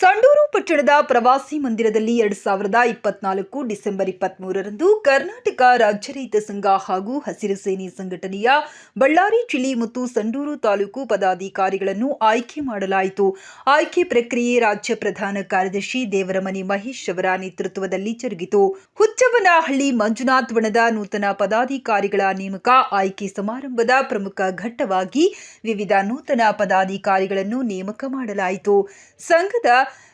ಸಂಡೂರು ಪಟ್ಟಣದ ಪ್ರವಾಸಿ ಮಂದಿರದಲ್ಲಿ ಎರಡು ಸಾವಿರದ ಇಪ್ಪತ್ನಾಲ್ಕು ಡಿಸೆಂಬರ್ ಇಪ್ಪತ್ಮೂರರಂದು ಕರ್ನಾಟಕ ರಾಜ್ಯ ರೈತ ಸಂಘ ಹಾಗೂ ಹಸಿರು ಸೇನೆ ಸಂಘಟನೆಯ ಬಳ್ಳಾರಿ, ಚಿಲಿ ಮತ್ತು ಸಂಡೂರು ತಾಲೂಕು ಪದಾಧಿಕಾರಿಗಳನ್ನು ಆಯ್ಕೆ ಮಾಡಲಾಯಿತು. ಆಯ್ಕೆ ಪ್ರಕ್ರಿಯೆ ರಾಜ್ಯ ಪ್ರಧಾನ ಕಾರ್ಯದರ್ಶಿ ದೇವರಮನಿ ಮಹೇಶ್ ಅವರ ನೇತೃತ್ವದಲ್ಲಿ ಜರುಗಿತು. ಹುಚ್ಚವನಹಳ್ಳಿ ಮಂಜುನಾಥ್ ಬಣದ ನೂತನ ಪದಾಧಿಕಾರಿಗಳ ನೇಮಕ ಆಯ್ಕೆ ಸಮಾರಂಭದ ಪ್ರಮುಖ ಘಟ್ಟವಾಗಿ ವಿವಿಧ ನೂತನ ಪದಾಧಿಕಾರಿಗಳನ್ನು ನೇಮಕ ಮಾಡಲಾಯಿತು. ಸಂಘದ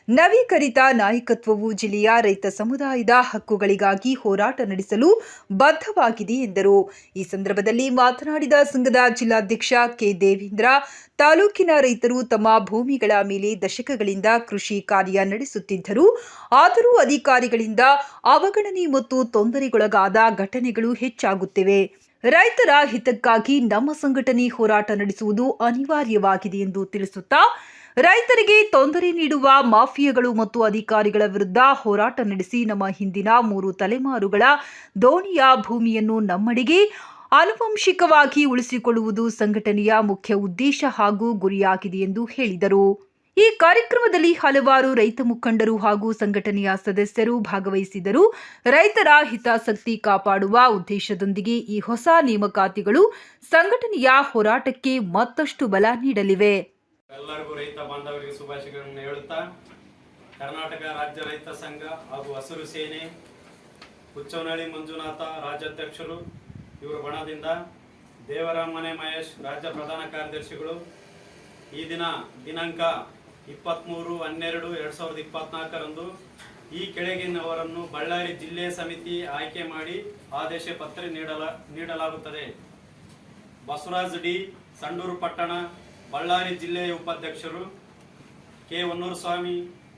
ನವೀಕರಿತ ನಾಯಕತ್ವವು ಜಿಲ್ಲೆಯ ರೈತ ಸಮುದಾಯದ ಹಕ್ಕುಗಳಿಗಾಗಿ ಹೋರಾಟ ನಡೆಸಲು ಬದ್ಧವಾಗಿದೆ ಎಂದರು. ಈ ಸಂದರ್ಭದಲ್ಲಿ ಮಾತನಾಡಿದ ಸಂಘದ ಜಿಲ್ಲಾಧ್ಯಕ್ಷ ಕೆ. ದೇವೇಂದ್ರ, ತಾಲೂಕಿನ ರೈತರು ತಮ್ಮ ಭೂಮಿಗಳ ಮೇಲೆ ದಶಕಗಳಿಂದ ಕೃಷಿ ಕಾರ್ಯ ನಡೆಸುತ್ತಿದ್ದರು. ಆದರೂ ಅಧಿಕಾರಿಗಳಿಂದ ಅವಗಣನೆ ಮತ್ತು ತೊಂದರೆಗೊಳಗಾದ ಘಟನೆಗಳು ಹೆಚ್ಚಾಗುತ್ತಿವೆ. ರೈತರ ಹಿತಕ್ಕಾಗಿ ನಮ್ಮ ಸಂಘಟನೆ ಹೋರಾಟ ನಡೆಸುವುದು ಅನಿವಾರ್ಯವಾಗಿದೆ ಎಂದು ತಿಳಿಸುತ್ತಾ ರೈತರಿಗೆ ತೊಂದರೆ ನೀಡುವ ಮಾಫಿಯಾಗಳು ಮತ್ತು ಅಧಿಕಾರಿಗಳ ವಿರುದ್ಧ ಹೋರಾಟ ನಡೆಸಿ ನಮ್ಮ ಹಿಂದಿನ ಮೂರು ತಲೆಮಾರುಗಳ ದೋಣಿಯ ಭೂಮಿಯನ್ನು ನಮ್ಮಡಿಗೆ ಆನುವಂಶಿಕವಾಗಿ ಉಳಿಸಿಕೊಳ್ಳುವುದು ಸಂಘಟನೆಯ ಮುಖ್ಯ ಉದ್ದೇಶ ಹಾಗೂ ಗುರಿಯಾಗಿದೆ ಎಂದು ಹೇಳಿದರು. ಈ ಕಾರ್ಯಕ್ರಮದಲ್ಲಿ ಹಲವಾರು ರೈತ ಮುಖಂಡರು ಹಾಗೂ ಸಂಘಟನೆಯ ಸದಸ್ಯರು ಭಾಗವಹಿಸಿದರು. ರೈತರ ಹಿತಾಸಕ್ತಿ ಕಾಪಾಡುವ ಉದ್ದೇಶದೊಂದಿಗೆ ಈ ಹೊಸ ನೇಮಕಾತಿಗಳು ಸಂಘಟನೆಯ ಹೋರಾಟಕ್ಕೆ ಮತ್ತಷ್ಟು ಬಲ ನೀಡಲಿವೆ. ಎಲ್ಲರಿಗೂ ರೈತ ಬಾಂಧವರಿಗೆ ಶುಭಾಶಯಗಳನ್ನು ಹೇಳುತ್ತಾ, ಕರ್ನಾಟಕ ರಾಜ್ಯ ರೈತ ಸಂಘ ಹಾಗೂ ಹಸಿರು ಸೇನೆ ಹುಚ್ಚವನಹಳ್ಳಿ ಮಂಜುನಾಥ ರಾಜ್ಯಾಧ್ಯಕ್ಷರು, ಇವರ ಬಣದಿಂದ ದೇವರಾಮನೆ ಮಹೇಶ್, ರಾಜ್ಯ ಪ್ರಧಾನ ಕಾರ್ಯದರ್ಶಿಗಳು, ಈ ದಿನ ದಿನಾಂಕ ಇಪ್ಪತ್ತ್ಮೂರು ಹನ್ನೆರಡು, ಎರಡು ಸಾವಿರದ ಇಪ್ಪತ್ನಾಲ್ಕರಂದು ಈ ಕೆಳಗಿನವರನ್ನು ಬಳ್ಳಾರಿ ಜಿಲ್ಲೆ ಸಮಿತಿ ಆಯ್ಕೆ ಮಾಡಿ ಆದೇಶ ಪತ್ರ ನೀಡಲ, ನೀಡಲಾಗುತ್ತದೆ. ಬಸವರಾಜ್ ಡಿ, ಸಂಡೂರು ಪಟ್ಟಣ ಬಳ್ಳಾರಿ ಜಿಲ್ಲೆಯ ಉಪಾಧ್ಯಕ್ಷರು ಕೆ ಹೊನ್ನೂರುಸ್ವಾಮಿ ಸ್ವಾಮಿ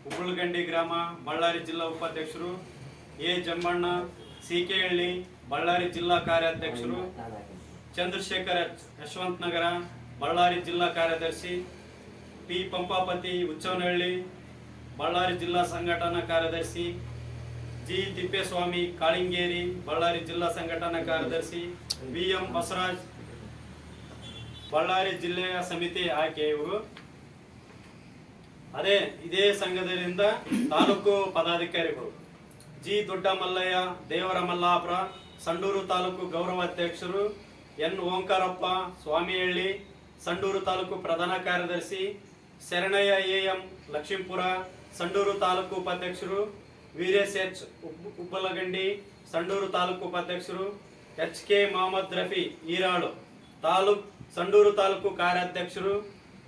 ಉಗುಳಗಂಡಿ ಗ್ರಾಮ, ಬಳ್ಳಾರಿ ಜಿಲ್ಲಾ ಉಪಾಧ್ಯಕ್ಷರು ಎ ಜಂಬಣ್ಣ ಸಿಕೆಹಳ್ಳಿ ಬಳ್ಳಾರಿ ಜಿಲ್ಲಾ ಕಾರ್ಯಾಧ್ಯಕ್ಷರು ಚಂದ್ರಶೇಖರ್ ಯಶವಂತ್ ನಗರ ಬಳ್ಳಾರಿ ಜಿಲ್ಲಾ ಕಾರ್ಯದರ್ಶಿ ಪಿ ಪಂಪಾಪತಿ ಹುಚ್ಚವನಹಳ್ಳಿ, ಬಳ್ಳಾರಿ ಜಿಲ್ಲಾ ಸಂಘಟನಾ ಕಾರ್ಯದರ್ಶಿ ಜಿ ತಿಪ್ಪೇಸ್ವಾಮಿ ಕಾಳಿಂಗೇರಿ, ಬಳ್ಳಾರಿ ಜಿಲ್ಲಾ ಸಂಘಟನಾ ಕಾರ್ಯದರ್ಶಿ ಬಿ ಎಂ ಬಸವರಾಜ್ ಬಳ್ಳಾರಿ ಜಿಲ್ಲೆಯ ಸಮಿತಿ ಆಯ್ಕೆ ಇವರು ಅದೇ ಇದೇ ಸಂಘದಿಂದ ತಾಲೂಕು ಪದಾಧಿಕಾರಿಗಳು ಜಿ ದೊಡ್ಡ ಮಲ್ಲಯ್ಯ ದೇವರ ಸಂಡೂರು ತಾಲೂಕು ಗೌರವಾಧ್ಯಕ್ಷರು ಎನ್ ಓಂಕಾರಪ್ಪ, ಸ್ವಾಮಿಹಳ್ಳಿ, ಸಂಡೂರು ತಾಲೂಕು ಪ್ರಧಾನ ಕಾರ್ಯದರ್ಶಿ, ಶರಣಯ್ಯ ಎ ಲಕ್ಷ್ಮೀಪುರ, ಸಂಡೂರು ತಾಲೂಕು ಉಪಾಧ್ಯಕ್ಷರು, ವೀರೇಶ್ ಎಚ್ ಉಬ್- ಉಬ್ಬಲಗಂಡಿ ಸಂಡೂರು ತಾಲೂಕು ಉಪಾಧ್ಯಕ್ಷರು, ಎಚ್ ಕೆ ಮೊಹಮ್ಮದ್ ರಫಿ ಈರಾಳು, ತಾಲೂಕ್ ಸಂಡೂರು ತಾಲೂಕು ಕಾರ್ಯಾಧ್ಯಕ್ಷರು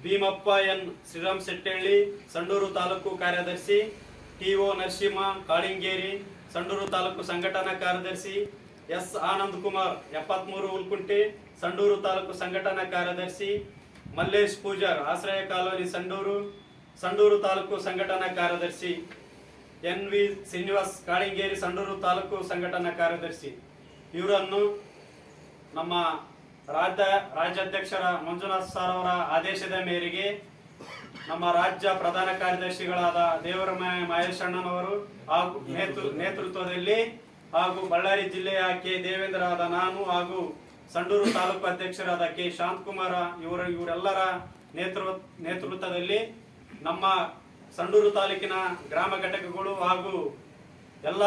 ಭೀಮಪ್ಪ ಎನ್ ಶ್ರೀರಾಮ್ ಶೆಟ್ಟಳ್ಳಿ ಸಂಡೂರು ತಾಲೂಕು ಕಾರ್ಯದರ್ಶಿ ಟಿ ಒ ನರಸಿಂಹ ಕಾಳಿಂಗೇರಿ, ಸಂಡೂರು ತಾಲೂಕು ಸಂಘಟನಾ ಕಾರ್ಯದರ್ಶಿ ಎಸ್. ಆನಂದ್ ಕುಮಾರ್ ಎಪ್ಪತ್ಮೂರು ಉಲ್ಕುಂಟೆ ಸಂಡೂರು ತಾಲೂಕು ಸಂಘಟನಾ ಕಾರ್ಯದರ್ಶಿ ಮಲ್ಲೇಶ್ ಪೂಜಾರ್ ಆಶ್ರಯ ಕಾಲೋನಿ ಸಂಡೂರು ಸಂಡೂರು ತಾಲೂಕು ಸಂಘಟನಾ ಕಾರ್ಯದರ್ಶಿ ಎನ್ ವಿ ಶ್ರೀನಿವಾಸ್ ಕಾಳಿಂಗೇರಿ, ಸಂಡೂರು ತಾಲೂಕು ಸಂಘಟನಾ ಕಾರ್ಯದರ್ಶಿ. ಇವರನ್ನು ನಮ್ಮ ರಾಜ್ಯ ರಾಜ್ಯಾಧ್ಯಕ್ಷರ ಮಂಜುನಾಥ್ ಸರ್ ಅವರ ಆದೇಶದ ಮೇರೆಗೆ ನಮ್ಮ ರಾಜ್ಯ ಪ್ರಧಾನ ಕಾರ್ಯದರ್ಶಿಗಳಾದ ದೇವರಮಯ ಮಹೇಶಣ್ಣನವರು ಹಾಗೂ ನೇತೃ ನೇತೃತ್ವದಲ್ಲಿ ಹಾಗೂ ಬಳ್ಳಾರಿ ಜಿಲ್ಲೆಯ ಕೆ ದೇವೇಂದ್ರ ಆದ ನಾನು ಹಾಗೂ ಸಂಡೂರು ತಾಲೂಕು ಅಧ್ಯಕ್ಷರಾದ ಕೆ ಶಾಂತಕುಮಾರ ಇವರ ಇವರೆಲ್ಲರ ನೇತೃ ನೇತೃತ್ವದಲ್ಲಿ ನಮ್ಮ ಸಂಡೂರು ತಾಲೂಕಿನ ಗ್ರಾಮ ಘಟಕಗಳು ಹಾಗೂ ಎಲ್ಲ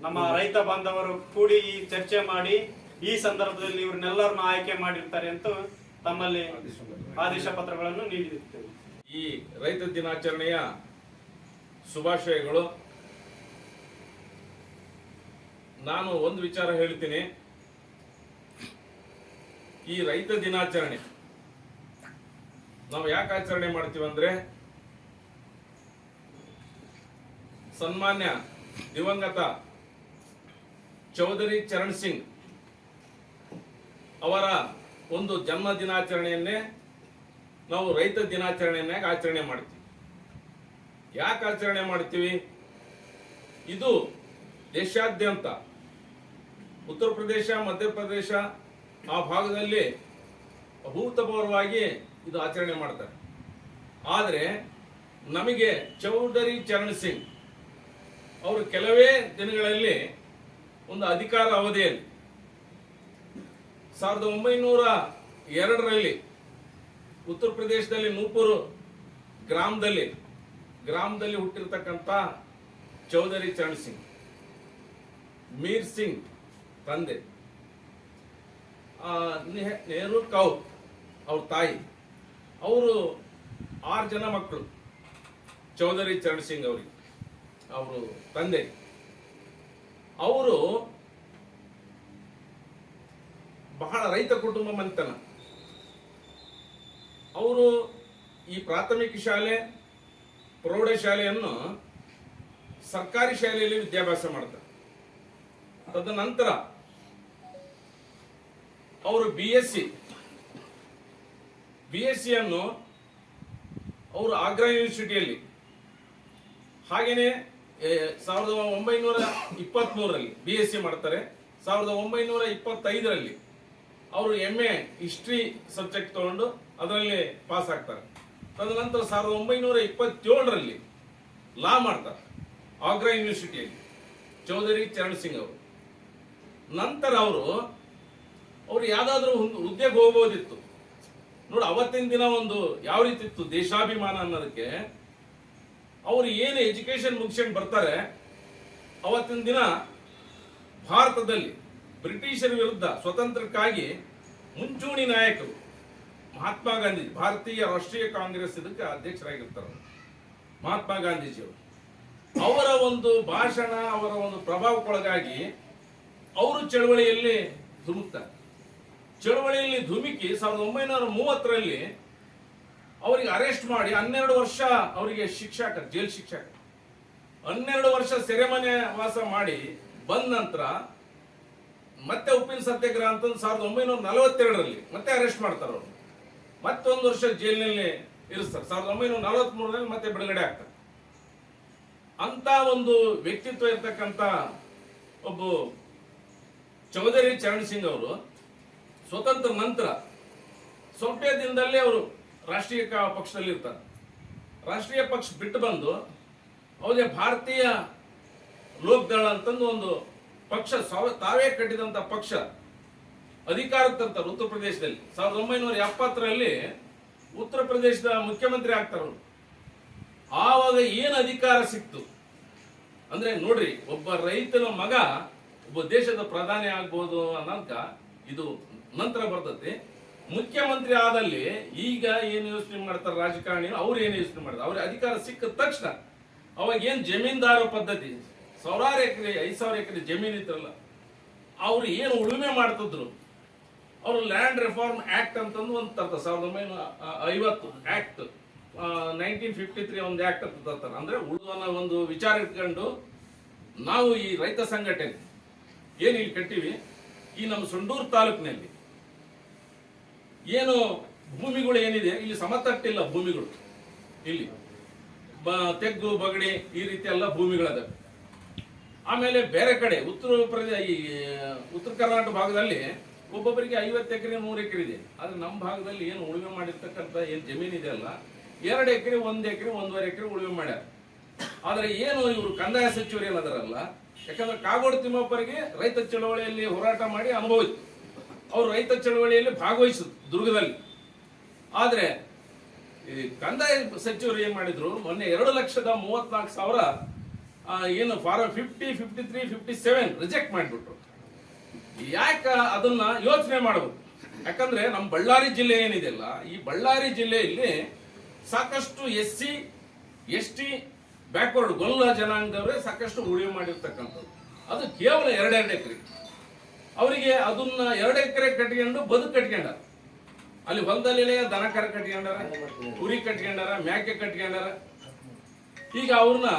ನಮ್ಮ ರೈತ ಬಾಂಧವರು ಕೂಡಿ ಈ ಚರ್ಚೆ ಮಾಡಿ ಈ ಸಂದರ್ಭದಲ್ಲಿ ಇವ್ರನ್ನೆಲ್ಲರನ್ನು ಆಯ್ಕೆ ಮಾಡಿರ್ತಾರೆ ಅಂತ ತಮ್ಮಲ್ಲಿ ಆದೇಶ ಪತ್ರಗಳನ್ನು ನೀಡಿರುತ್ತೇವೆ. ಈ ರೈತ ದಿನಾಚರಣೆಯ ಶುಭಾಶಯಗಳು. ನಾನು ಒಂದು ವಿಚಾರ ಹೇಳ್ತೀನಿ. ಈ ರೈತ ದಿನಾಚರಣೆ, ನಾವು ಯಾಕೆ ಆಚರಣೆ ಮಾಡ್ತೀವಿ ಅಂದ್ರೆ, ಸನ್ಮಾನ್ಯ ದಿವಂಗತ ಚೌಧರಿ ಚರಣ್ ಸಿಂಗ್ ಅವರ ಒಂದು ಜನ್ಮ ದಿನಾಚರಣೆಯನ್ನೇ ನಾವು ರೈತ ದಿನಾಚರಣೆಯನ್ನಾಗಿ ಆಚರಣೆ ಮಾಡ್ತೀವಿ. ಯಾಕೆ ಆಚರಣೆ ಮಾಡ್ತೀವಿ? ಇದು ದೇಶಾದ್ಯಂತ ಉತ್ತರ ಪ್ರದೇಶ ಮಧ್ಯಪ್ರದೇಶ ಆ ಭಾಗದಲ್ಲಿ ಅಭೂತಪೂರ್ವವಾಗಿ ಇದು ಆಚರಣೆ ಮಾಡ್ತಾರೆ. ಆದರೆ ನಮಗೆ ಚೌಧರಿ ಚರಣ್ ಸಿಂಗ್ ಅವರು ಕೆಲವೇ ದಿನಗಳಲ್ಲಿ ಒಂದು ಅಧಿಕಾರ ಅವಧಿಯಲ್ಲಿ ಸಾವಿರದ ಒಂಬೈನೂರ ಎರಡರಲ್ಲಿ ಉತ್ತರ ಪ್ರದೇಶದಲ್ಲಿ ನೂಪುರು ಗ್ರಾಮದಲ್ಲಿ ಗ್ರಾಮದಲ್ಲಿ ಹುಟ್ಟಿರ್ತಕ್ಕಂಥ ಚೌಧರಿ ಚರಣ್ ಸಿಂಗ್, ಮೀರ್ ಸಿಂಗ್ ತಂದೆ. ನೆಹರು ಕೌ ಅವ್ರ ತಾಯಿ. ಅವರು ಆರು ಜನ ಮಕ್ಕಳು, ಚೌಧರಿ ಚರಣ್ ಸಿಂಗ್ ಅವರಿಗೆ, ಅವರು ತಂದೆ. ಅವರು ಬಹಳ ರೈತ ಕುಟುಂಬ ಮಂತನ ಅವರು ಈ ಪ್ರಾಥಮಿಕ ಶಾಲೆ ಪ್ರೌಢಶಾಲೆಯನ್ನು ಸರ್ಕಾರಿ ಶಾಲೆಯಲ್ಲಿ ವಿದ್ಯಾಭ್ಯಾಸ ಮಾಡ್ತಾರೆ. ತದನಂತರ ಅವರು B S C B S ಸಿಯನ್ನು ಅವರು ಆಗ್ರಾ ಯೂನಿವರ್ಸಿಟಿಯಲ್ಲಿ ಹಾಗೇನೆ ಏ, ಸಾವಿರದ ಒಂಬೈನೂರ ಇಪ್ಪತ್ತ್ಮೂರರಲ್ಲಿ ಬಿ ಎಸ್ ಸಿ ಮಾಡ್ತಾರೆ. ಸಾವಿರದ ಒಂಬೈನೂರ ಇಪ್ಪತ್ತೈದರಲ್ಲಿ ಅವರು ಎಂ ಎ ಹಿಸ್ಟ್ರಿ ಸಬ್ಜೆಕ್ಟ್ ತಗೊಂಡು ಅದರಲ್ಲಿ ಪಾಸ್ ಆಗ್ತಾರೆ. ತದನಂತರ ಸಾವಿರದ ಒಂಬೈನೂರ ಇಪ್ಪತ್ತೇಳರಲ್ಲಿ ಲಾ ಮಾಡ್ತಾರೆ ಆಗ್ರಾ ಯೂನಿವರ್ಸಿಟಿಯಲ್ಲಿ ಚೌಧರಿ ಚರಣ್ ಸಿಂಗ್ ಅವರು. ನಂತರ ಅವರು ಅವರು ಯಾವುದಾದ್ರೂ ಒಂದು ಹುದ್ದೆಗೆ ಹೋಗ್ಬೋದಿತ್ತು. ನೋಡಿ, ಅವತ್ತಿನ ದಿನ ಒಂದು ಯಾವ ರೀತಿ ಇತ್ತು ದೇಶಾಭಿಮಾನ ಅನ್ನೋದಕ್ಕೆ, ಅವರು ಏನು ಎಜುಕೇಶನ್ ಮುಗಿಸ್ಕೊಂಡು ಬರ್ತಾರೆ, ಅವತ್ತಿನ ದಿನ ಭಾರತದಲ್ಲಿ ಬ್ರಿಟಿಷರ ವಿರುದ್ಧ ಸ್ವತಂತ್ರಕ್ಕಾಗಿ ಮುಂಚೂಣಿ ನಾಯಕರು ಮಹಾತ್ಮ ಗಾಂಧೀಜಿ, ಭಾರತೀಯ ರಾಷ್ಟ್ರೀಯ ಕಾಂಗ್ರೆಸ್ ಇದಕ್ಕೆ ಅಧ್ಯಕ್ಷರಾಗಿರ್ತಾರೆ. ಮಹಾತ್ಮ ಗಾಂಧೀಜಿಯವರು ಅವರ ಒಂದು ಭಾಷಣ, ಅವರ ಒಂದು ಪ್ರಭಾವಕ್ಕೊಳಗಾಗಿ ಅವರು ಚಳವಳಿಯಲ್ಲಿ ಧುಮುಕ್ತಾರೆ ಚಳವಳಿಯಲ್ಲಿ ಧುಮುಕಿ ಸಾವಿರದ ಒಂಬೈನೂರ ಮೂವತ್ತರಲ್ಲಿ ಅವರಿಗೆ ಅರೆಸ್ಟ್ ಮಾಡಿ ಹನ್ನೆರಡು ವರ್ಷ ಅವರಿಗೆ ಶಿಕ್ಷಕ ಜೈಲ್ ಶಿಕ್ಷೆ. ಹನ್ನೆರಡು ವರ್ಷ ಸೆರೆಮನೆ ವಾಸ ಮಾಡಿ ಬಂದ ನಂತರ ಮತ್ತೆ ಉಪ್ಪಿನ ಸತ್ಯಾಗ್ರಹ ಅಂತ ಸಾವಿರದ ಒಂಬೈನೂರ ನಲವತ್ತೆರಡರಲ್ಲಿ ಮತ್ತೆ ಅರೆಸ್ಟ್ ಮಾಡ್ತಾರೆ ಅವರು. ಮತ್ತೊಂದು ವರ್ಷ ಜೈಲಿನಲ್ಲಿ ಇರಿಸ್ತಾರೆ. ಸಾವಿರದ ಒಂಬೈನೂರ ನಲವತ್ಮೂರರಲ್ಲಿ ಮತ್ತೆ ಬಿಡುಗಡೆ ಆಗ್ತಾರೆ ಅಂತ ಒಂದು ವ್ಯಕ್ತಿತ್ವ ಇರ್ತಕ್ಕಂಥ ಒಬ್ಬ ಚೌಧರಿ ಚರಣ್ ಸಿಂಗ್ ಅವರು ಸ್ವತಂತ್ರ ನಂತರ ಸ್ವಲ್ಪ ದಿನದಲ್ಲೇ ಅವರು ರಾಷ್ಟ್ರೀಯ ಪಕ್ಷದಲ್ಲಿ ಇರ್ತಾರೆ. ರಾಷ್ಟ್ರೀಯ ಪಕ್ಷ ಬಿಟ್ಟು ಬಂದು ಅವರಿಗೆ ಭಾರತೀಯ ಲೋಕದಳ ಅಂತಂದು ಒಂದು ಪಕ್ಷ ತಾವೇ ಕಟ್ಟಿದಂತ ಪಕ್ಷ ಅಧಿಕಾರಕ್ಕೆ ತಂತಾರೆ ಉತ್ತರ ಪ್ರದೇಶದಲ್ಲಿ. ಸಾವಿರದ ಒಂಬೈನೂರ ಎಪ್ಪತ್ತರಲ್ಲಿ ಉತ್ತರ ಪ್ರದೇಶದ ಮುಖ್ಯಮಂತ್ರಿ ಆಗ್ತಾರವರು ಆವಾಗ ಏನು ಅಧಿಕಾರ ಸಿಕ್ತು? ಅಂದ್ರೆ ನೋಡ್ರಿ, ಒಬ್ಬ ರೈತನ ಮಗ ಒಬ್ಬ ದೇಶದ ಪ್ರಧಾನಿ ಆಗ್ಬೋದು ಅನ್ನೋಂಕ ಇದು ನಂತರ ಬರ್ತದೆ. ಮುಖ್ಯಮಂತ್ರಿ ಆದಲ್ಲಿ ಈಗ ಏನು ಯೋಚನೆ ಮಾಡ್ತಾರೆ ರಾಜಕಾರಣಿ ಅವ್ರು ಏನು ಯೋಚನೆ ಮಾಡ್ತಾರೆ? ಅವ್ರಿಗೆ ಅಧಿಕಾರ ಸಿಕ್ಕ ತಕ್ಷಣ ಅವಾಗ ಏನು ಜಮೀನ್ದಾರ ಪದ್ಧತಿ? ಸಾವಿರಾರು ಎಕರೆ, ಐದ್ ಸಾವಿರ ಎಕರೆ ಜಮೀನು ಇತ್ತಲ್ಲ, ಅವ್ರು ಏನು ಉಳುಮೆ ಮಾಡ್ತಿದ್ರು? ಅವರು ಲ್ಯಾಂಡ್ ರಿಫಾರ್ಮ್ ಆಕ್ಟ್ ಅಂತಂದು ಒಂದು ತರ್ತಾರೆ ಸಾವಿರದ ಒಂಬೈನೂರ ಐವತ್ತು ಆಕ್ಟ್ ನೈನ್ಟೀನ್ ಫಿಫ್ಟಿ ತ್ರೀ ಒಂದು ಆಕ್ಟ್ ಅಂತ ತರ್ತಾರೆ. ಅಂದ್ರೆ ಉಳುವನ್ನ ಒಂದು ವಿಚಾರ ಇಟ್ಕೊಂಡು ನಾವು ಈ ರೈತ ಸಂಘಟನೆ ಏನು ಇಲ್ಲಿ ಕಟ್ಟಿವಿ? ಈ ನಮ್ಮ ಸಂಡೂರು ತಾಲೂಕಿನಲ್ಲಿ ಏನು ಭೂಮಿಗಳು ಏನಿದೆ? ಇಲ್ಲಿ ಸಮತಟ್ಟಿಲ್ಲ ಭೂಮಿಗಳು. ಇಲ್ಲಿ ಬ- ತೆಗ್ಗು ಬಗಡಿ ಈ ರೀತಿ ಎಲ್ಲ ಭೂಮಿಗಳದಾವೆ. ಆಮೇಲೆ ಬೇರೆ ಕಡೆ, ಉತ್ತರ ಪ್ರದೇಶ, ಈ, ಉತ್ತರ ಕರ್ನಾಟಕ ಭಾಗದಲ್ಲಿ ಒಬ್ಬೊಬ್ಬರಿಗೆ ಐವತ್ತು ಎಕರೆ ನೂರು ಎಕರೆ ಇದೆ. ಆದರೆ ನಮ್ಮ ಭಾಗದಲ್ಲಿ ಏನು ಉಳುಮೆ ಮಾಡಿರ್ತಕ್ಕಂಥ ಏನು ಜಮೀನು ಇದೆ ಅಲ್ಲ, ಎರಡು ಎಕರೆ, ಒಂದು ಎಕರೆ, ಒಂದೂವರೆ ಎಕರೆ ಉಳುಮೆ ಮಾಡ್ಯಾರ. ಆದರೆ ಏನು ಇವರು ಕಂದಾಯ ಸಚಿವರು ಏನದರಲ್ಲ, ಯಾಕಂದ್ರೆ ಕಾಗೋಡು ತಿಮ್ಮಪ್ಪರಿಗೆ ರೈತ ಚಳವಳಿಯಲ್ಲಿ ಹೋರಾಟ ಮಾಡಿ ಅನುಭವ ಇತ್ತು. ಅವರು ರೈತ ಚಳವಳಿಯಲ್ಲಿ ಭಾಗವಹಿಸಿದ್ರು ದುರ್ಗದಲ್ಲಿ. ಆದರೆ ಈ ಕಂದಾಯ ಸಚಿವರು ಏನು ಮಾಡಿದ್ರು, ಮೊನ್ನೆ ಎರಡು ಲಕ್ಷದ ಮೂವತ್ನಾಲ್ಕು ಸಾವಿರ ಏನು form fifty fifty three fifty seven reject ಮಾಡಿಬಿಟ್ರು. ಯಾಕೆ ಅದನ್ನ ಯೋಚನೆ ಮಾಡಬೇಕು? ಯಾಕಂದ್ರೆ ನಮ್ಮ ಬಳ್ಳಾರಿ ಜಿಲ್ಲೆ ಏನಿದೆಯಲ್ಲ ಈ ಬಳ್ಳಾರಿ ಜಿಲ್ಲೆಯಲ್ಲಿ ಸಾಕಷ್ಟು S C, S T, backward Golla ಜನಾಂಗದವರೇ ಸಾಕಷ್ಟು ಉಳಿವು ಮಾಡಿರ್ತಕ್ಕಂಥದ್ದು. ಅದು ಕೇವಲ ಎರಡೆರಡು ಎಕರೆ. ಅವರಿಗೆ ಅದನ್ನ ಎರಡು ಎಕರೆ ಕಟ್ಕೊಂಡು ಬದುಕು ಕಟ್ಕೊಂಡಾರ. ಅಲ್ಲಿ ಹೊಲದಲ್ಲಿ ದನ ಕರ ಕಟ್ಕೊಂಡಾರ, ಕುರಿ ಕಟ್ಕೊಂಡಾರ, ಮ್ಯಾಕೆ ಕಟ್ಕೊಂಡಾರ. ಈಗ ಅವ್ರನ್ನ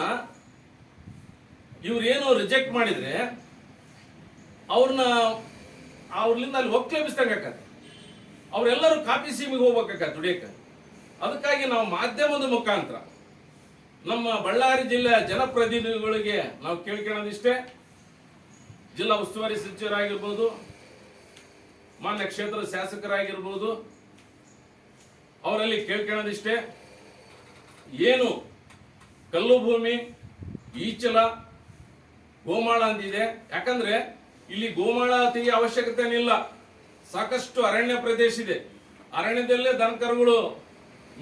ಇವ್ರೇನು ರಿಜೆಕ್ಟ್ ಮಾಡಿದ್ರೆ ಅವ್ರನ್ನ ಅವ್ರಲಿಂದ ಅಲ್ಲಿ ಒಕ್ಕಲೆಬ್ಬಿಸ್ದಂಗೆ ಆಕತ್ತೆ ಅವರೆಲ್ಲರೂ ಕಾಪಿ ಸೀಮಿಗೆ ಹೋಗ್ಬೇಕಾಗತ್ತೆ ದುಡಿಯಕ್ಕೆ. ಅದಕ್ಕಾಗಿ ನಾವು ಮಾಧ್ಯಮದ ಮುಖಾಂತರ ನಮ್ಮ ಬಳ್ಳಾರಿ ಜಿಲ್ಲೆಯ ಜನಪ್ರತಿನಿಧಿಗಳಿಗೆ ನಾವು ಕೇಳ್ಕೊಳ್ಳೋದಿಷ್ಟೇ. ಜಿಲ್ಲಾ ಉಸ್ತುವಾರಿ ಸಚಿವರಾಗಿರ್ಬೋದು, ಮಾನ್ಯ ಕ್ಷೇತ್ರದ ಶಾಸಕರಾಗಿರ್ಬೋದು, ಅವರಲ್ಲಿ ಕೇಳ್ಕೊಳ್ಳೋದಿಷ್ಟೇ. ಏನು ಕಲ್ಲು ಭೂಮಿ, ಈಚಲ ಗೋಮಾಳ ಅಂತಿದೆ. ಯಾಕಂದ್ರೆ ಇಲ್ಲಿ ಗೋಮಾಳ ತೆಗೆಯ ಅವಶ್ಯಕತೆ ಇಲ್ಲ ಸಾಕಷ್ಟು ಅರಣ್ಯ ಪ್ರದೇಶ ಇದೆ. ಅರಣ್ಯದಲ್ಲೇ ದನಕರುಗಳು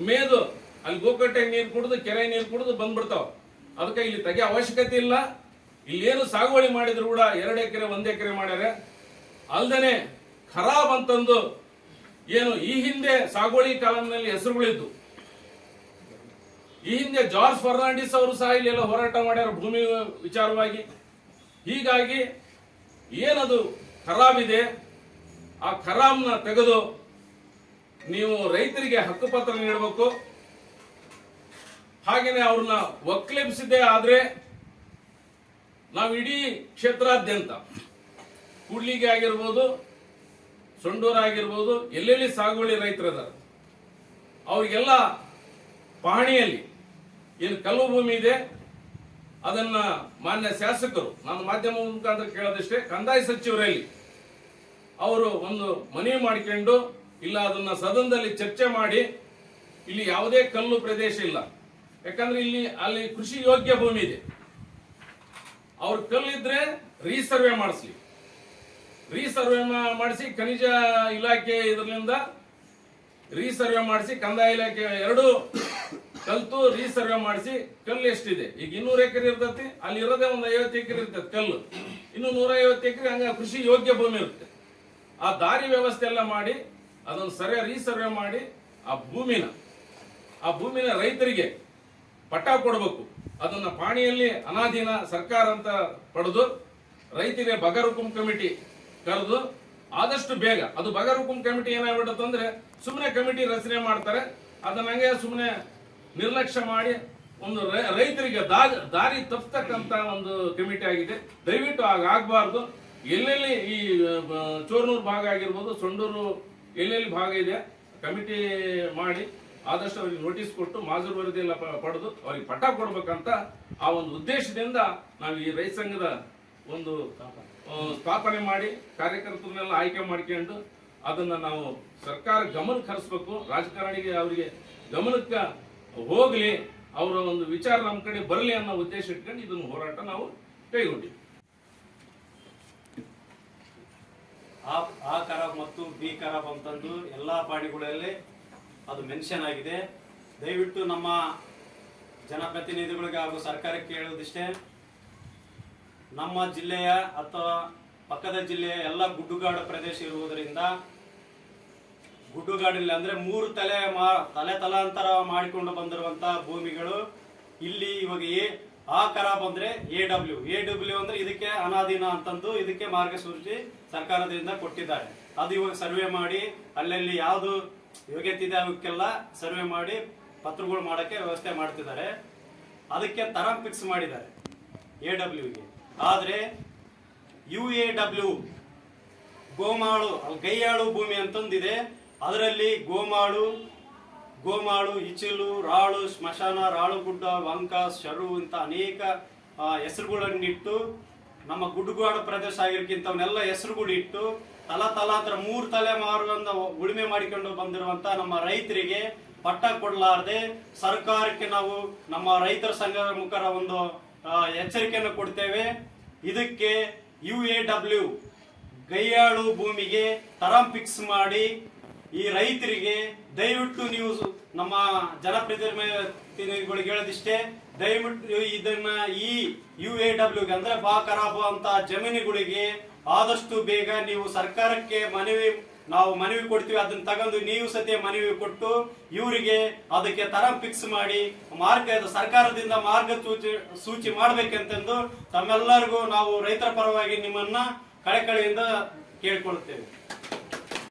ಮೇದು, ಅಲ್ಲಿ ಗೋಕಟ್ಟೆ ನೀರು ಕುಡಿದು, ಕೆರೆ ನೀರು ಕುಡಿದು ಬಂದ್ಬಿಡ್ತಾವ. ಅದಕ್ಕೆ ಇಲ್ಲಿ ತೆಗೆ ಅವಶ್ಯಕತೆ ಇಲ್ಲ. ಇಲ್ಲಿ ಏನು ಸಾಗುವಳಿ ಮಾಡಿದ್ರು ಕೂಡ ಎರಡು ಎಕರೆ, ಒಂದು ಎಕರೆ ಮಾಡ್ಯಾರೆ. ಅಲ್ದೇನೆ ಖರಾಬ್ ಅಂತಂದು ಏನು ಈ ಹಿಂದೆ ಸಾಗುವಳಿ ಕಾಲಂನಲ್ಲಿ ಹೆಸರುಗಳಿದ್ದು. ಈ ಹಿಂದೆ ಜಾರ್ಜ್ ಫರ್ನಾಂಡಿಸ್ ಅವರು ಸಹ ಇಲ್ಲೆಲ್ಲ ಹೋರಾಟ ಮಾಡ್ಯಾರ ಭೂಮಿ ವಿಚಾರವಾಗಿ. ಹೀಗಾಗಿ ಏನದು ಖರಾಬ್ ಇದೆ ಆ ಖರಾಬ್ನ ತೆಗೆದು ನೀವು ರೈತರಿಗೆ ಹಕ್ಕುಪತ್ರ ನೀಡಬೇಕು. ಹಾಗೆಯೇ ಅವ್ರನ್ನ ಒಕ್ಲೆಬ್ಸಿದೆ ಆದರೆ ನಾವು ಇಡೀ ಕ್ಷೇತ್ರಾದ್ಯಂತ ಕೂಡ್ಲಿಗೆ ಆಗಿರ್ಬೋದು, ಸೊಂಡೂರ ಆಗಿರ್ಬೋದು, ಎಲ್ಲೆಲ್ಲಿ ಸಾಗುವಳಿ ರೈತರದಾರ, ಅವರಿಗೆಲ್ಲ ಪಹಣಿಯಲ್ಲಿ ಏನು ಕಲ್ಲು ಭೂಮಿ ಇದೆ ಅದನ್ನ ಮಾನ್ಯ ಶಾಸಕರು, ನಾನು ಮಾಧ್ಯಮ ಮುಖಾಂತರ ಕೇಳೋದಷ್ಟೇ, ಕಂದಾಯ ಸಚಿವರಲ್ಲಿ ಅವರು ಒಂದು ಮನವಿ ಮಾಡಿಕೊಂಡು, ಇಲ್ಲ ಅದನ್ನ ಸದನದಲ್ಲಿ ಚರ್ಚೆ ಮಾಡಿ, ಇಲ್ಲಿ ಯಾವುದೇ ಕಲ್ಲು ಪ್ರದೇಶ ಇಲ್ಲ. ಯಾಕಂದ್ರೆ ಇಲ್ಲಿ, ಅಲ್ಲಿ ಕೃಷಿ ಯೋಗ್ಯ ಭೂಮಿ ಇದೆ. ಅವ್ರ ಕಲ್ಲಿದ್ರೆ ರೀಸರ್ವೆ ಮಾಡಿಸ್ಲಿ. ರೀಸರ್ವೆ ಮಾಡಿಸಿ ಖನಿಜ ಇಲಾಖೆ ಇದರಿಂದ ರೀಸರ್ವೆ ಮಾಡಿಸಿ ಕಂದಾಯ ಇಲಾಖೆ ಎರಡು ಕಲ್ತು ರೀಸರ್ವೆ ಮಾಡಿಸಿ ಕಲ್ಲು ಎಷ್ಟಿದೆ? ಈಗ ಇನ್ನೂರು ಎಕರೆ ಇರ್ತತಿ, ಅಲ್ಲಿ ಇರೋದೇ ಒಂದು ಐವತ್ತು ಎಕರೆ ಇರ್ತದೆ ಕಲ್ಲು. ಇನ್ನು ನೂರ ಐವತ್ತು ಎಕರೆ ಹಂಗ ಕೃಷಿ ಯೋಗ್ಯ ಭೂಮಿ ಇರುತ್ತೆ. ಆ ದಾರಿ ವ್ಯವಸ್ಥೆ ಎಲ್ಲ ಮಾಡಿ ಅದನ್ನು ಸರಿಯಾಗಿ ರೀಸರ್ವೆ ಮಾಡಿ ಆ ಭೂಮಿನ ಆ ಭೂಮಿನ ರೈತರಿಗೆ ಪಟ್ಟ ಕೊಡಬೇಕು. ಅದನ್ನ ಪಾಣಿಯಲ್ಲಿ ಅನಾಧೀನ ಸರ್ಕಾರ ಅಂತ ಪಡೆದು, ರೈತರಿಗೆ ಬಗರುಕುಂ ಕಮಿಟಿ ಕರೆದು, ಆದಷ್ಟು ಬೇಗ, ಅದು ಬಗರುಕುಂ ಕಮಿಟಿ ಏನಾಗ್ಬಿಡುತ್ತೆ ಅಂದ್ರೆ ಸುಮ್ಮನೆ ಕಮಿಟಿ ರಚನೆ ಮಾಡ್ತಾರೆ. ಅದನ್ನ ಹಂಗೆ ಸುಮ್ಮನೆ ನಿರ್ಲಕ್ಷ್ಯ ಮಾಡಿ ಒಂದು ರೈತರಿಗೆ ದಾರಿ ತಪ್ಪತಕ್ಕಂತ ಒಂದು ಕಮಿಟಿ ಆಗಿದೆ. ದಯವಿಟ್ಟು ಆಗಬಾರ್ದು. ಎಲ್ಲೆಲ್ಲಿ ಈ ಚೋರ್ನೂರು ಭಾಗ ಆಗಿರ್ಬೋದು, ಸೊಂಡೂರು ಎಲ್ಲೆಲ್ಲಿ ಭಾಗ ಇದೆ, ಕಮಿಟಿ ಮಾಡಿ ಆದಷ್ಟು ಅವ್ರಿಗೆ ನೋಟಿಸ್ ಕೊಟ್ಟು ಮಾಜು ವರದಿ ಎಲ್ಲ ಪಡೆದು ಅವ್ರಿಗೆ ಪಟ್ಟ ಕೊಡ್ಬೇಕಂತ ಆ ಒಂದು ಉದ್ದೇಶದಿಂದ ನಾವು ಈ ರೈತ ಸಂಘದ ಒಂದು ಸ್ಥಾಪನೆ ಮಾಡಿ ಕಾರ್ಯಕರ್ತರನ್ನೆಲ್ಲ ಆಯ್ಕೆ ಮಾಡ್ಕೊಂಡು ಅದನ್ನ ನಾವು ಸರ್ಕಾರ ಗಮನಕ್ಕೆ ಹರಿಸ್ಬೇಕು. ರಾಜಕಾರಣಿಗೆ ಅವರಿಗೆ ಗಮನಕ್ಕೆ ಹೋಗ್ಲಿ, ಅವರ ಒಂದು ವಿಚಾರ ನಮ್ಮ ಕಡೆ ಬರಲಿ ಅನ್ನೋ ಉದ್ದೇಶ ಇಟ್ಕೊಂಡು ಇದನ್ನು ಹೋರಾಟ ನಾವು ಕೈಗೊಂಡಿವಿ. ಆ ಖರಾಬ್ ಮತ್ತು ಬಿ ಕರ ಅಂತಂದು ಎಲ್ಲ ಪಾಡಿಗಳಲ್ಲಿ ಅದು ಮೆನ್ಷನ್ ಆಗಿದೆ. ದಯವಿಟ್ಟು ನಮ್ಮ ಜನಪ್ರತಿನಿಧಿಗಳಿಗೆ ಹಾಗೂ ಸರ್ಕಾರಕ್ಕೆ ಹೇಳೋದಿಷ್ಟೇ, ನಮ್ಮ ಜಿಲ್ಲೆಯ ಅಥವಾ ಪಕ್ಕದ ಜಿಲ್ಲೆಯ ಎಲ್ಲ ಗುಡ್ಡುಗಾಡು ಪ್ರದೇಶ ಇರುವುದರಿಂದ ಗುಡ್ಡುಗಾಡಲ್ಲಿ ಅಂದ್ರೆ ಮೂರು ತಲೆ ಮಾ ತಲೆ ತಲಾಂತರ ಮಾಡಿಕೊಂಡು ಬಂದಿರುವಂತ ಭೂಮಿಗಳು. ಇಲ್ಲಿ ಇವಾಗ ಎ, ಆ ಕರ ಬಂದ್ರೆ ಎ ಡಬ್ಲ್ಯೂ. ಎ ಡಬ್ಲ್ಯೂ ಅಂದ್ರೆ ಇದಕ್ಕೆ ಅನಾಧೀನ ಅಂತಂದು ಇದಕ್ಕೆ ಮಾರ್ಗಸೂಚಿ ಸರ್ಕಾರದಿಂದ ಕೊಟ್ಟಿದ್ದಾರೆ. ಅದು ಇವಾಗ ಸರ್ವೆ ಮಾಡಿ, ಅಲ್ಲಲ್ಲಿ ಯಾವುದು ಯೋಗ್ಯತೆ ಇದೆ ಅವಕ್ಕೆಲ್ಲ ಸರ್ವೆ ಮಾಡಿ ಪತ್ರಗಳು ಮಾಡಕ್ಕೆ ವ್ಯವಸ್ಥೆ ಮಾಡ್ತಿದ್ದಾರೆ. ಅದಕ್ಕೆ ತರ ಫಿಕ್ಸ್ ಮಾಡಿದ್ದಾರೆ ಎ ಡಬ್ಲ್ಯೂಗೆ. ಆದ್ರೆ ಯು ಎ ಡಬ್ಲ್ಯೂ ಗೋಮಾಳು ಗೈಯಾಳು ಭೂಮಿ ಅಂತಂದಿದೆ. ಅದರಲ್ಲಿ ಗೋಮಾಳು ಗೋಮಾಳು, ಇಚಿಲು, ರಾಳು, ಸ್ಮಶಾನ, ರಾಳುಗುಡ್ಡ, ವಂಕ, ಶರು ಅಂತ ಅನೇಕ ಹೆಸರುಗಳನ್ನಿಟ್ಟು ನಮ್ಮ ಗುಡ್ಡುಗಾಡು ಪ್ರದೇಶ ಆಗಿರ್ಕಿಂತವನ್ನೆಲ್ಲ ಹೆಸರುಗಳು ಇಟ್ಟು ತಲ ತಲಾಂತರ ಮೂರು ತಲೆ ಮಾರುವಂತ ಉಳುಮೆ ಮಾಡಿಕೊಂಡು ಬಂದಿರುವಂತ ನಮ್ಮ ರೈತರಿಗೆ ಪಟ್ಟ ಕೊಡಲಾರದೆ ಸರ್ಕಾರಕ್ಕೆ ನಾವು ನಮ್ಮ ರೈತರ ಸಂಘದ ಮುಖರ ಒಂದು ಎಚ್ಚರಿಕೆಯನ್ನು ಕೊಡ್ತೇವೆ. ಇದಕ್ಕೆ ಯು ಎ ಡಬ್ಲ್ಯೂ ಗೈಯಾಳು ಭೂಮಿಗೆ ತರಂ ಫಿಕ್ಸ್ ಮಾಡಿ ಈ ರೈತರಿಗೆ ದಯವಿಟ್ಟು ನೀವು ನಮ್ಮ ಜನಪ್ರತಿನಿಧಿಗಳಿಗೆ ಹೇಳೋದಿಷ್ಟೇ, ದಯವಿಟ್ಟು ಇದನ್ನ ಈ ಯು ಎ ಡಬ್ಲ್ಯೂಗೆ ಅಂದ್ರೆ ಬಾ ಅಂತ ಜಮೀನುಗಳಿಗೆ ಆದಷ್ಟು ಬೇಗ ನೀವು ಸರ್ಕಾರಕ್ಕೆ ಮನವಿ, ನಾವು ಮನವಿ ಕೊಡ್ತೀವಿ, ಅದನ್ನ ತಗೊಂಡು ನೀವು ಸತ್ಯ ಮನವಿ ಕೊಟ್ಟು ಇವರಿಗೆ ಅದಕ್ಕೆ ತರ ಫಿಕ್ಸ್ ಮಾಡಿ, ಮಾರ್ಗ, ಸರ್ಕಾರದಿಂದ ಮಾರ್ಗ ಸೂಚಿ ಮಾಡ್ಬೇಕಂತಂದು ತಮ್ಮೆಲ್ಲರಿಗೂ ನಾವು ರೈತರ ಪರವಾಗಿ ನಿಮ್ಮನ್ನ ಕಳಕಳಿಯಿಂದ ಕೇಳ್ಕೊಳ್ತೇವೆ